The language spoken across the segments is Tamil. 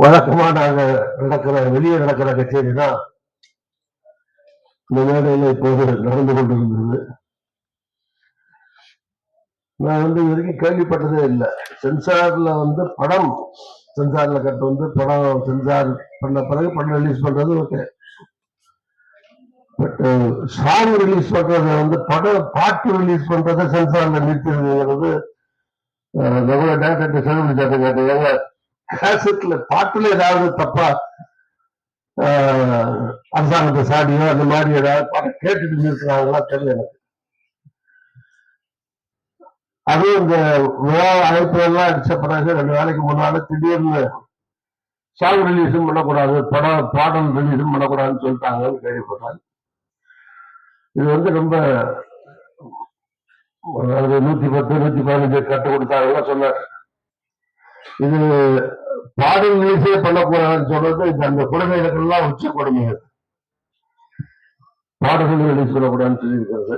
வழக்கமா நாங்க நடக்கிற வெளியே நடக்கிற கச்சேரி தான் இந்த மேடையில இப்போது நடந்து கொண்டிருந்தது நான் வந்து இது வரைக்கும் கேள்விப்பட்டதே இல்லை. சென்சார்ல வந்து படம் சென்சார்ல கட்டு வந்து படம் சென்சார் பண்ண பிறகு படம் ரிலீஸ் பண்றது ஓகே பட் சாங் ரிலீஸ் பண்றது வந்து படம் பாட்டு ரிலீஸ் பண்றதை சென்சார்ல நிறுத்திருக்கிறது uh, நம்ம டேரக்டர் செலவு கேட்டேன் ஏங்க கேசட்ல பாட்டுல ஏதாவது தப்பா ஆஹ், அரசாங்கத்தை சாடியோ அந்த மாதிரி ஏதாவது பாட்டு கேட்டுட்டு இருக்கிறாங்களா தெரியல எனக்கு. அதுவும் இந்த விழா அழைப்பு எல்லாம் அடிச்ச பிறகு ரெண்டு நாளைக்கு முன்னால திடீர்னு சாங் ரிலீஸும் பண்ணக்கூடாது படம் பாடல் ரிலீஸும் பண்ணக்கூடாதுன்னு சொல்லிட்டாங்கன்னு கேள்விப்பட்டேன். இது வந்து ரொம்ப அதாவது நூத்தி பத்து நூத்தி பதினஞ்சு கட்டு கொடுத்தாங்க சொன்னார் இது பாடல் ரிலீஸே பண்ணக்கூடாதுன்னு சொல்றது இந்த அந்த குழந்தைகளுக்கெல்லாம் உச்ச கொடுமைகள் அது. பாடல்கள் ரிலீஸ் பண்ணக்கூடாதுன்னு சொல்லியிருக்கிறது.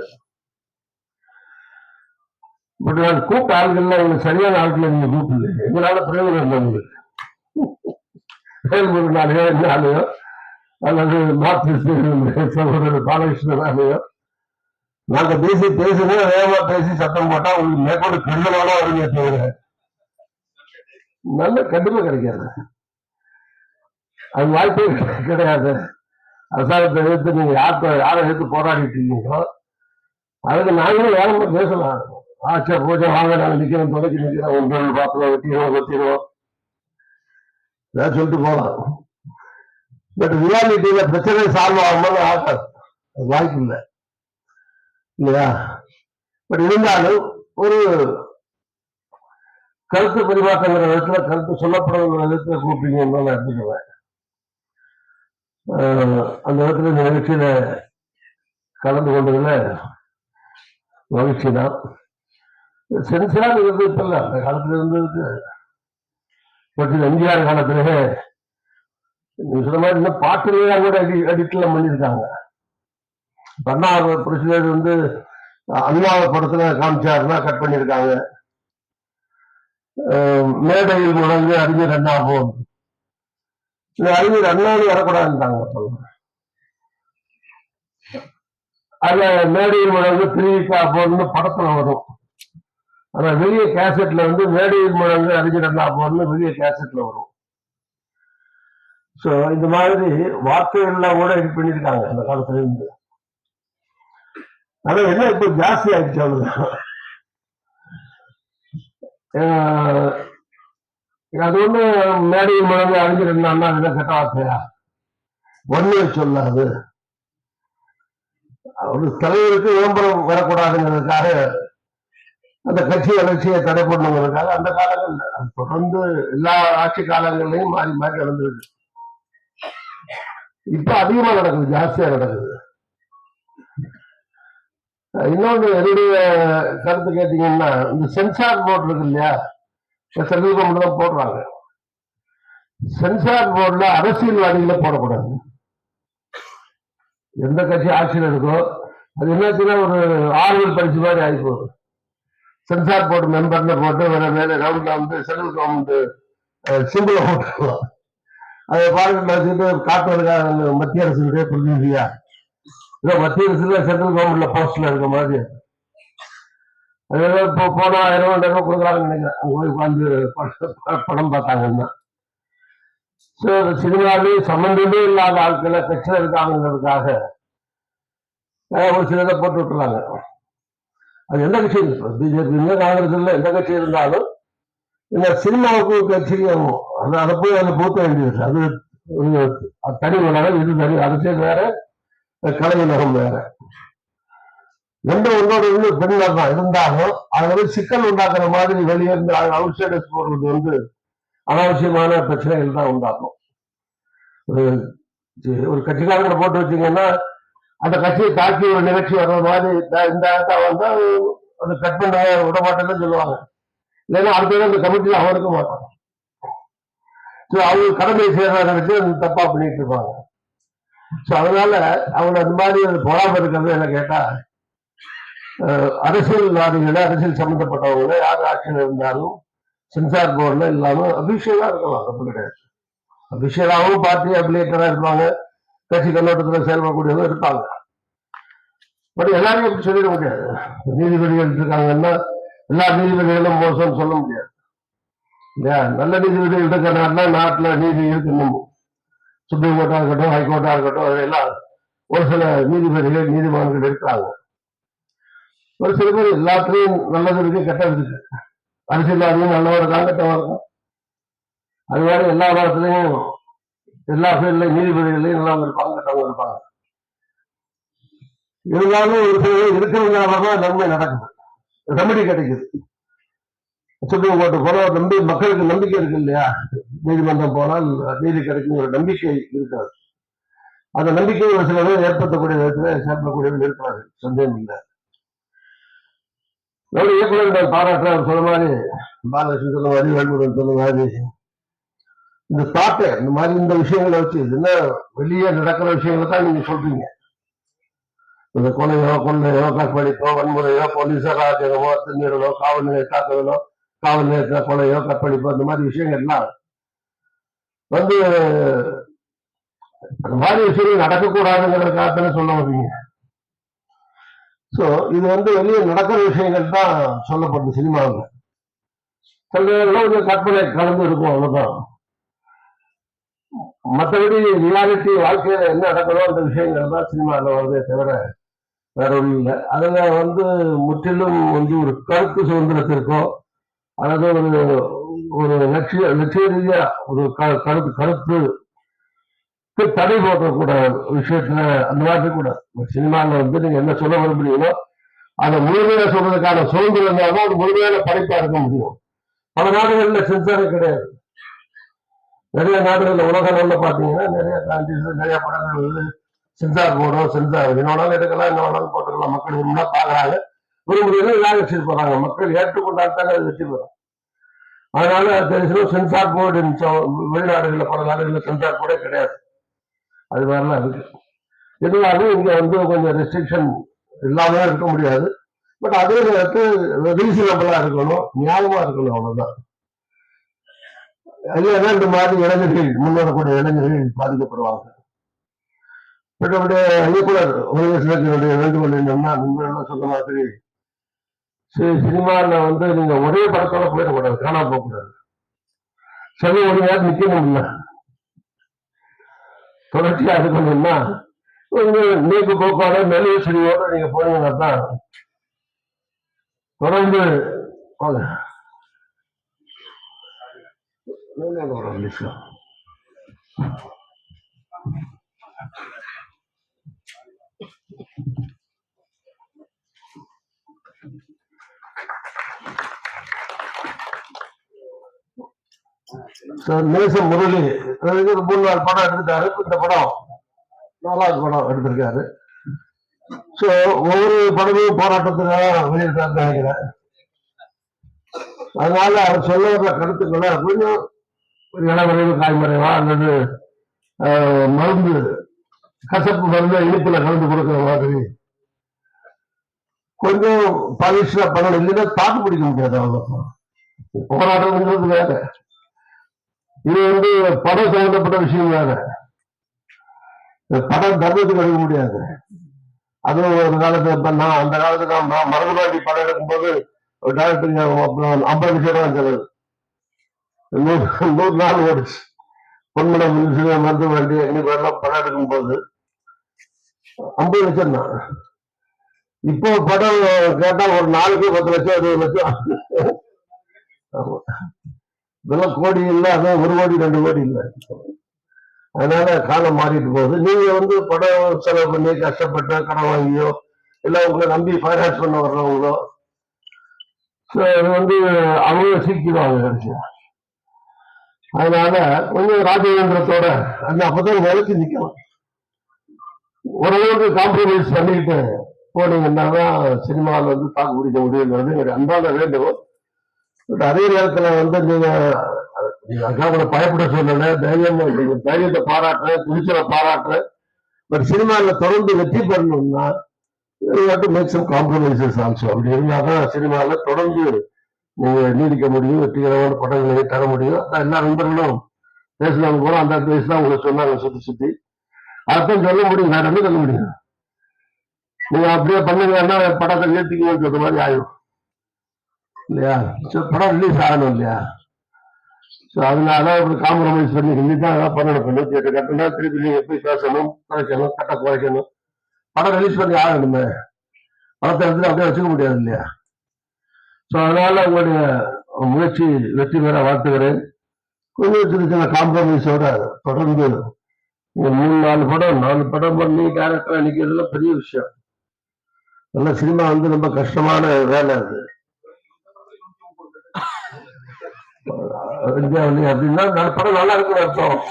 பட் நான் கூப்பிட்ட ஆள்கள்ல இவங்க சரியான ஆட்களை நீங்க கூப்பிடல. எங்களால பிரயோஜனம் இல்லை உங்களுக்கு. செயல்முறைனாலேயோ என்னாலேயோ அல்லது மார்க்சிஸ்ட் சகோதரர் பாலகிருஷ்ணனாலேயோ நாங்க பேசி பேசுனா வேகமா பேசி சத்தம் போட்டா உங்களுக்கு மேற்கொண்டு கெடுதலோட வருங்க தவிர நல்ல கண்டிப்பா கிடைக்காது. அது வாய்ப்பே கிடையாது. அரசாங்கத்தை எதிர்த்து நீங்க யார்த்த யாரை எதிர்த்து போராடிட்டு இருக்கீங்களோ அதுக்கு நாங்களும் வேலை பேசலாம். ஆச்சா பூஜை வாங்க நாங்க நிக்கிறோம் தொலைக்கி நிக்கிறோம் ஒன்று பாத்திரம் வெட்டிடுவோம் வெட்டிடுவோம் ஏதாவது சொல்லிட்டு போகலாம் பட் ரியாலிட்டியில பிரச்சனை சால்வ் ஆகும்போது ஆகாது. அது வாய்ப்பு இல்லை. இல்லையா? பட் இருந்தாலும் ஒரு கருத்து பரிமாற்றங்கிற விதத்துல கருத்து சொல்லப்படுங்கிற விதத்துல கூப்பிட்டீங்கன்னு நான் எடுத்துக்குவேன் அந்த விதத்துல இந்த நிகழ்ச்சியில கலந்து கொண்டதுல மகிழ்ச்சி தான். சென்சரா இருந்தது இப்ப இல்ல அந்த காலத்துல இருந்ததுக்கு பட் எம்ஜிஆர் காலத்திலே நீங்க சொன்ன மாதிரி இன்னும் பாட்டுலாம் கூட அடி எடிட்லாம் பண்ணியிருக்காங்க. பண்ணார் பிரசிடர் வந்து அண்ணாவை படத்துல காமிச்சாருன்னா கட் பண்ணியிருக்காங்க. மேடையில் முழங்கு அறிஞர் அண்ணா இந்த அறிஞர் அண்ணாவும் வரக்கூடாதுன்றாங்க அப்பெல்லாம். அதுல மேடையில் முழங்கு திரிவிக்கா போன்னு படத்துல வரும். ஆனா வெளிய கேசட்ல வந்து மேடையில் முழங்கு அறிஞர் அண்ணா போன்னு வெளிய கேசட்ல வரும். சோ இந்த மாதிரி வார்த்தைகள்லாம் கூட இது பண்ணிருக்காங்க அந்த காலத்துல இருந்து. ஆனா என்ன இப்ப ஜாஸ்தி ஆயிடுச்சு அவ்வளவுதான். அது ஒண்ணு மேடையில் முழங்கு அழிஞ்சிருந்தான்னா அண்ணா என்ன கெட்ட வார்த்தையா ஒண்ணு சொல்லாது. ஒரு தலைவருக்கு விளம்பரம் வரக்கூடாதுங்கிறதுக்காக அந்த கட்சி வளர்ச்சியை தடை பண்ணுங்கிறதுக்காக அந்த காலங்கள் அது தொடர்ந்து எல்லா ஆட்சி காலங்கள்லயும் மாறி மாறி நடந்தது இப்ப அதிகமா நடக்குது ஜாஸ்தியா நடக்குது. இன்னொன்று என்னுடைய கருத்து கேட்டீங்கன்னா இந்த சென்சார் போர்டு இருக்கு இல்லையா? சென்ட்ரல் கவர்மெண்ட் தான் போடுறாங்க. சென்சார் போர்டில் அரசியல்வாதிகளை போடக்கூடாது. எந்த கட்சி ஆட்சியில் இருக்கோ அது என்னச்சுன்னா ஒரு ஆறுதல் பரிசு மாதிரி ஆகி போகுது. சென்சார் போர்டு மெம்பர்ல போட்டு வேற மேலே ரவுண்ட்ல வந்து சென்ட்ரல் கவர்மெண்ட் சிம்பிளை போட்டுருக்கலாம் அதை பார்த்து காட்டுவதற்காக மத்திய அரசுடைய பிரதிநிதியா? இல்லை மத்திய அரசுல சென்ட்ரல் கவர்மெண்ட்ல போஸ்ட்ல இருக்க மாதிரி. அது இப்போ போன ஆயிரம் ரெண்டாயிரம் ரூபாய் கொடுக்குறாங்கன்னு நினைக்கிறேன். அங்க போய் உட்காந்து படம் படம் பார்த்தாங்கன்னா. ஸோ சினிமாவிலேயும் சம்மந்தமே இல்லாத ஆட்களை கட்சியில் இருக்காங்கிறதுக்காக ஒரு சிலதை போட்டு விட்டுறாங்க. அது எந்த கட்சி பிஜேபி காங்கிரஸ் இல்லை எந்த கட்சி இருந்தாலும் இந்த சினிமாவுக்கு கட்சியும் அது அதை போய் அதை பூத்த வேண்டியது அது ஒரு அது தனி உலகம் இது தனி அரசியல் வேற. கலை உலகம் வேற. எந்த ஒன்றோட இன்னும் பெண்கள் தான் இருந்தாலும் அது வந்து சிக்கல் உண்டாக்குற மாதிரி வெளியே இருந்து அவுட் சைடர்ஸ் போடுறது வந்து அனாவசியமான பிரச்சனைகள் தான் உண்டாகும். ஒரு ஒரு கட்சிக்காரங்களை போட்டு வச்சீங்கன்னா அந்த கட்சியை தாக்கி ஒரு நிகழ்ச்சி வர்ற மாதிரி இந்த- இந்த இடத்த வந்தா அது கட் பண்ண விட மாட்டேன்னு சொல்லுவாங்க. இல்லைன்னா அடுத்த அந்த கமிட்டியில் அவன் இருக்க மாட்டான். அவங்க கடமை செய்யறத நினைச்சு அந்த தப்பா பண்ணிட்டு இருப்பாங்க. ஸோ அதனால அவங்க அந்த மாதிரி அது இருக்கிறது என்ன கேட்டா அஹ், அரசியல் சம்பந்தப்பட்டவங்க யார் ஆட்சியில் இருந்தாலும் சென்சார் போர்டில் இல்லாமல் அபிஷேகா இருக்கலாம். தப்பு கிடையாது. அபிஷேகாவும் பார்ட்டி அபிலேட்டரா இருப்பாங்க. கட்சி கண்ணோட்டத்தில் செயல்படக்கூடியவங்க இருப்பாங்க. பட் எல்லாரையும் எப்படி சொல்லிட முடியாது. நீதிபதிகள் இருக்காங்கன்னா எல்லா நீதிபதிகளும் மோசம்னு சொல்ல முடியாது. இல்லையா? நல்ல நீதிபதிகள் இருக்கிறனால நாட்டில் நாட்டுல இருக்கு இருக்கணும் சுப்ரீம் கோர்ட்டா இருக்கட்டும் ஹைகோர்ட்டா இருக்கட்டும் அதெல்லாம் ஒரு சில நீதிபதிகள் நீதிமன்றங்கள் இருக்கிறாங்க ஒரு சில பேர் எல்லாத்துலயும் நல்லது இருக்கு கெட்டது இருக்கு. அரசியல்வாதியும் நல்லவா இருக்காங்க கெட்டவா இருக்கும் அது மாதிரி எல்லா காலத்துலயும் எல்லா ஃபீல்ட்லயும் நீதிபதிகளையும் நல்லவங்க இருப்பாங்க கெட்டவங்க இருப்பாங்க. இருந்தாலும் ஒரு சில பேர் இருக்கிறதுனால தான் நன்மை நடக்குது. ரெமடி கிடைக்குது சுப்ரீம் கோர்ட்டு போனா நம்பி மக்களுக்கு நம்பிக்கை இருக்கு இல்லையா? நீதிமன்றம் போனால் நீதி கிடைக்கும் ஒரு நம்பிக்கை இருக்காது. அந்த நம்பிக்கை ஒரு சில பேர் ஏற்படுத்தக்கூடிய விதத்தில் சேர்க்கக்கூடியவர்கள் இருக்கிறார்கள் சந்தேகம் இல்லை. நம்ம இயக்குநர்கள் பாராட்டுற அவர் சொன்ன மாதிரி பாலகிருஷ்ணன் சொன்ன மாதிரி வேல்முருகன் சொன்ன மாதிரி இந்த தாட்டை இந்த மாதிரி இந்த விஷயங்களை வச்சு என்ன வெளியே நடக்கிற விஷயங்களை தான் நீங்க சொல்றீங்க? இந்த கொலையோ கொள்ளையோ கற்பழிப்போ வன்முறையோ போலீஸ் அராஜகமோ திருநீரலோ காவல் நிலைய தாக்குதலோ காவல் நிலையத்துல கொலையோ கற்பழிப்போ இந்த மாதிரி விஷயங்கள்லாம் வந்து அந்த மாதிரி விஷயங்கள் நடக்கக்கூடாதுங்கிறதுக்காகத்தானே சொல்ல முடியுங்க சோ இது வந்து வெளியே நடக்கிற விஷயங்கள் தான் சொல்லப்படுது சினிமாவில். சில நேரங்களில் கொஞ்சம் கற்பனை கலந்து இருக்கும் அவ்வளோதான் மற்றபடி ரியாலிட்டி வாழ்க்கையில என்ன நடக்குதோ அந்த விஷயங்கள் தான் சினிமாவில் வருதே தவிர வேற ஒன்றும் இல்லை. அதில் வந்து முற்றிலும் வந்து ஒரு கருத்து சுதந்திரத்திற்கோ அல்லது ஒரு ஒரு லட்சிய லட்சிய ரீதியா ஒரு க- கருத்து கருத்து தடை போக்கக்கூட விஷயத்துல அந்த மாதிரி கூட. சினிமாவில் வந்து நீங்க என்ன சொல்ல விரும்புறீங்களோ அதை முழுமையில சொல்றதுக்கான சுதந்திரம் இருந்தால் தான் முழுமையான படைப்பா இருக்க முடியும். பல நாடுகள்ல சென்சாரே கிடையாது. நிறைய நாடுகள்ல உலக நாள்ல பாத்தீங்கன்னா நிறைய countries, நிறைய படங்கள் வந்து சென்சார் போடும் சென்சார் என்ன வேணாலும் எடுக்கலாம் என்ன வேணாலும் போட்டுக்கலாம். மக்கள் விரும்பினா பாக்குறாங்க விரும்புறீங்க இதாக வச்சுட்டு போறாங்க மக்கள் ஏற்றுக்கொண்டாட்டாங்க அது வச்சுட்டு போறாங்க அதனால தெரிஞ்சு சென்சார் போர்டு வெளிநாடுகள்ல பல நாடுகள்ல சென்சார் போர்டே கிடையாது. அது மாதிரிலாம் இருக்கு. இருந்தாலும் இங்க வந்து கொஞ்சம் ரெஸ்ட்ரிக்ஷன் இல்லாம இருக்க முடியாது. பட் அதே நேரத்தில் ரீசனபிளா இருக்கணும். நியாயமா இருக்கணும் அவ்வளவுதான். இல்லைன்னா இந்த மாதிரி இளைஞர்கள் முன்னேறக்கூடிய இளைஞர்கள் பாதிக்கப்படுவாங்க. மற்றபடி இயக்குனர் உலகத்தினுடைய வேண்டுகோள் என்னன்னா நீங்க சொன்ன மாதிரி சினிமாவில் வந்து நீங்க ஒரே படத்தோட போயிடக்கூடாது. காணாம போகக்கூடாது. சரி ஒரு நேரம் நிக்கணும் இல்ல தொடர்ச்சியா இருக்கணும்னா நீக்கு போக்கோட மெழுகு சிறியோட நீங்க போனீங்கன்னா தான் தொடர்ந்து வாங்க என்னென்ன ஒரு நிமிஷம். சார் நேசம் முரளி அதாவது ஒரு மூணு நாலு படம் எடுத்துட்டாரு இந்த படம் நாலாவது படம் எடுத்திருக்காரு. சோ ஒவ்வொரு படமும் போராட்டத்துக்காக வெளியிட்டாருன்னு நினைக்கிறேன். அதனால அவர் சொல்ல வர்ற கருத்துக்களை கொஞ்சம் ஒரு இளவரைவு காய்மறைவா அல்லது ஆஹ், மருந்து கசப்பு மருந்து இனிப்புல கலந்து கொடுக்கிற மாதிரி கொஞ்சம் பாலிஷ்டா பண்ணணும் இல்லைன்னா தாக்கு பிடிக்க முடியாது அவ்வளோ போராட்டம்ன்றது வேற. இது வந்து படம் சம்பந்தப்பட்ட விஷயம் வேற. படம் தர்மத்துக்கு எடுக்க முடியாது. அதுவும் ஒரு காலத்துல இப்ப நான் அந்த காலத்துல நான் மருதுபாண்டி படம் எடுக்கும்போது ஒரு டேரக்டர் ஐம்பது நிமிஷம் தான் செலவு நூறு நூறு நாள் ஓடிச்சு. பொன்மடம் மருந்து வண்டி இன்னைக்கு எல்லாம் படம் எடுக்கும்போது. ஐம்பது லட்சம் தான். இப்போ படம் கேட்டா ஒரு நாளுக்கு பத்து லட்சம் இருபது லட்சம். ஆமா. இதெல்லாம் கோடி இல்லை அதான் ஒரு கோடி ரெண்டு கோடி இல்லை. அதனால காலம் மாறிட்டு போகுது. நீங்க வந்து படம் செலவு பண்ணி கஷ்டப்பட்டு கடன் வாங்கியோ இல்லை உங்களை நம்பி ஃபைனான்ஸ் பண்ண வர்றவங்களோ இது வந்து அவங்க சீக்கிடுவாங்க கடைசியா. அதனால கொஞ்சம் ராஜதந்திரத்தோட அந்த அப்பதான் வேலைக்கு நிக்கணும் ஓரளவுக்கு காம்ப்ரமைஸ் பண்ணிட்டு போனீங்கன்னா தான் சினிமாவில் வந்து தாக்கு பிடிக்க முடியுங்கிறது என்னுடைய அன்பான வேண்டுகோள். அதே நேரத்துல வந்து நீங்க நீங்க அக்கா கூட பயப்பட சொல்லல. தைரியம் நீங்க தைரியத்தை பாராட்டுறேன் துணிச்சலை பாராட்டுறேன் பட் சினிமாவில் தொடர்ந்து வெற்றி பெறணும்னா to make some compromises also அப்படி இருந்தாதான் சினிமாவில் தொடர்ந்து நீங்க நீடிக்க முடியும் வெற்றிகரமான படங்களை தர முடியும். அதான் எல்லா நண்பர்களும் பேசுனவங்க கூட அந்த பேசி தான் உங்களுக்கு சொன்னாங்க சுத்தி சுத்தி. அதான் சொல்ல முடியும். வேற என்ன சொல்ல முடியும்? நீங்க அப்படியே பண்ணுங்கன்னா படத்தை நிறுத்திக்கணும்னு சொல்ற மாதிரி ஆயிடும் இல்லையா? சரி, படம் ரிலீஸ் ஆகணும் இல்லையா? ஸோ அதனால ஒரு காம்ப்ரமைஸ் பண்ணி ஹிந்தி தான் அதான் பண்ணணும் நூற்றி எட்டு கட்டணும் திருப்பி நீங்கள் எப்படி பேசணும் குறைக்கணும் கட்ட குறைக்கணும். படம் ரிலீஸ் பண்ணி ஆகணுமே. படத்தை எடுத்து அப்படியே வச்சுக்க முடியாது இல்லையா? ஸோ அதனால உங்களுடைய முயற்சி வெற்றி பெற வாழ்த்துகிறேன். கொஞ்சம் சின்ன சின்ன காம்ப்ரமைஸோட தொடர்ந்து மூணு நாலு படம் நாலு படம் பண்ணி டேரக்டராக நிற்கிறதுல பெரிய விஷயம். நல்ல சினிமா வந்து ரொம்ப கஷ்டமான வேலை அது. இந்தியாவிலே அப்படின்னா படம் நல்லா இருக்குன்னு அர்த்தம்.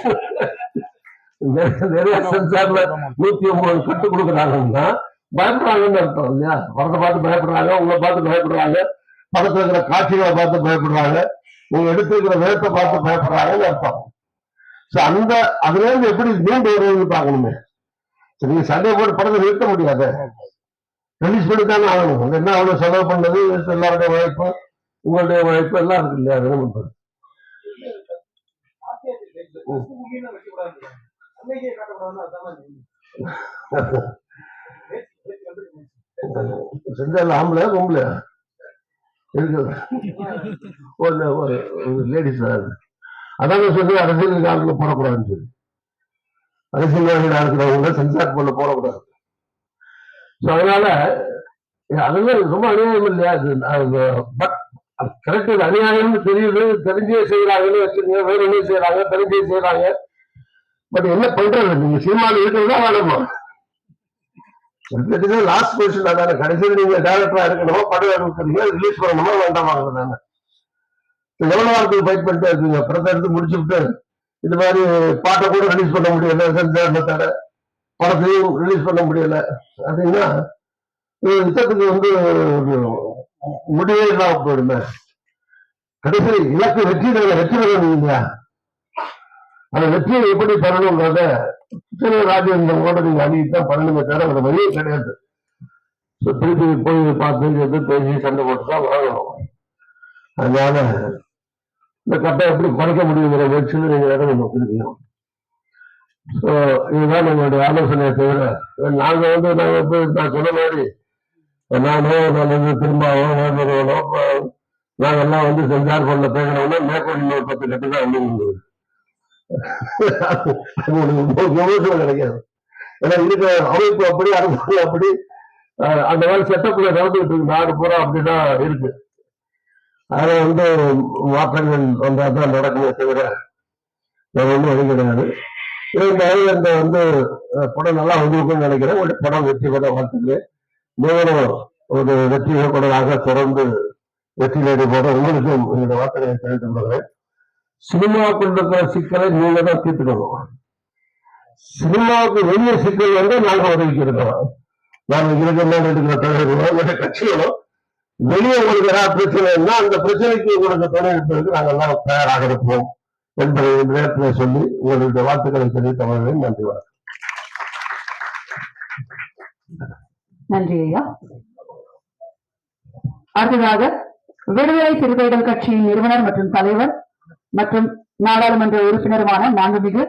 நிறைய- சென்சார்ல நூத்தி ஒன்பது கட்டு கொடுக்குறாங்கன்னா பயப்படுறாங்கன்னு அர்த்தம் இல்லையா? படத்தை பார்த்து பயப்படுறாங்க உங்களை பார்த்து பயப்படுறாங்க படத்துல இருக்கிற காட்சிகளை பார்த்து பயப்படுறாங்க நீங்க எடுத்திருக்கிற வேகத்தை பார்த்து பயப்படுறாங்கன்னு அர்த்தம். சோ அந்த அதுல இருந்து எப்படி மீண்டு வருவதுன்னு பார்க்கணுமே. சரி, நீங்க சண்டை போட்டு படத்தை நிறுத்த முடியாது. ரிலீஸ் பண்ணி தானே ஆகணும். என்ன அவ்வளவு செலவு பண்ணது எல்லாருடைய உழைப்பு உங்களுடைய உழைப்பு எல்லாம் இருக்கு இல்லையா? என்ன பண்றது செஞ்சால ஆம்பளையா பொம்பளையா இருக்குது ஒரு ஒரு லேடிஸ் அதான் சொல்லி அரசியல் காலத்துல போடக்கூடாதுன்னு சொல்லி. அரசியல்வாதிகளா இருக்கிறவங்க சென்சார் பண்ண போடக்கூடாது. ஸோ அதனால இது அதெல்லாம் ரொம்ப அநியாயம் இல்லையா? அது பட் கரெக்ட் அநியாயம்னு தெரியுது தெரிஞ்சே செய்யறாங்கன்னு வச்சுக்கோங்க. வேற என்ன செய்யறாங்க தெரிஞ்சே செய்யறாங்க பட் என்ன பண்றது? நீங்க சினிமாவில் இருக்கிறதா வேணுமா? லாஸ்ட் பொசிஷன் அதான. கடைசியில் நீங்க டேரக்டரா இருக்கணுமா படம் எடுக்கிறீங்க ரிலீஸ் பண்ணணுமா வேண்டாமா தானே. எவ்வளவு வாரத்துக்கு ஃபைட் பண்ணிட்டே இருக்கீங்க? படத்தை எடுத்து முடிச்சுட்டு இந்த மாதிரி பாட்டை கூட ரிலீஸ் பண்ண முடியல சென்சார்ல தர படத்தையும் ரிலீஸ் பண்ண முடியல. அப்படின்னா இது யுத்தத்துக்கு வந்து முடிவே இல்லாம போயிடுமே. கடைசி இலக்கு வெற்றி வெற்றி பெறணும் இல்லையா? அந்த வெற்றியை எப்படி பெறணுங்கிறத சில ராஜேந்திரன் கூட நீங்க அணித்தான் பண்ணணுமே தவிர அந்த வழியே கிடையாது. திருப்பி போய் பார்த்து எது பேசி சண்டை போட்டு தான் வாங்கணும் அதனால இந்த கட்டை எப்படி குறைக்க முடியுங்கிற முயற்சியில் நீங்க இடம் இருக்கணும் ஸோ இதுதான் நம்மளுடைய ஆலோசனையை தவிர நாங்க வந்து நாங்க போய் நான் சொன்ன மாதிரி எல்லாமே நல்லது திரும்பாவோ வேறுவனோ நாங்க எல்லாம் வந்து செஞ்சார் கொண்ட பேசுறோம்னா மேற்கொண்டு இன்னொரு பத்து கட்டு தான் வந்து விமர்சனம் கிடைக்காது. ஏன்னா இருக்கிற அமைப்பு அப்படி அனுபவம் அப்படி அந்த மாதிரி செட்டப்ல நடந்துகிட்டு இருக்கு. நாடு பூரா அப்படிதான் இருக்கு. அதை வந்து மாற்றங்கள் வந்தா தான் நடக்குமே தவிர நான் ஒன்றும் எதுவும் கிடையாது. இருந்தாலும் இந்த வந்து படம் நல்லா வந்திருக்கும்னு நினைக்கிறேன். ஒரு படம் வெற்றி பெற வாழ்த்துக்கிறேன் நீங்களும் ஒரு வெற்றி தொடர்ந்து வெற்றி போட உங்களுக்கும் என்னுடைய வார்த்தைகளை தெரிவித்துக் கொள்கிறேன். சினிமாவுக்குள்ள இருக்கிற சிக்கலை நீங்க தான் தீர்த்துக்கணும் சினிமாவுக்கு வெளிய சிக்கல் வந்து நாங்கள் உதவிக்கு இருக்கிறோம். நாங்க இருக்கிற எடுக்கிற தலைவர்களோ மற்ற கட்சிகளோ வெளியே உங்களுக்கு ஏதாவது பிரச்சனைன்னா அந்த பிரச்சனைக்கு உங்களுக்கு துணை எடுப்பதற்கு நாங்கள் எல்லாம் தயாராக இருப்போம் என்பதை இந்த நேரத்தில் சொல்லி உங்களுடைய வாழ்த்துக்களை தெரிவித்தவர்கள் நன்றி வணக்கம். நன்றி ஐயா. அடுத்ததாக விடுதலை சிறுத்தைகள் கட்சியின் நிறுவனர் மற்றும் தலைவர் மற்றும் நாடாளுமன்ற உறுப்பினருமான மாண்புமிகு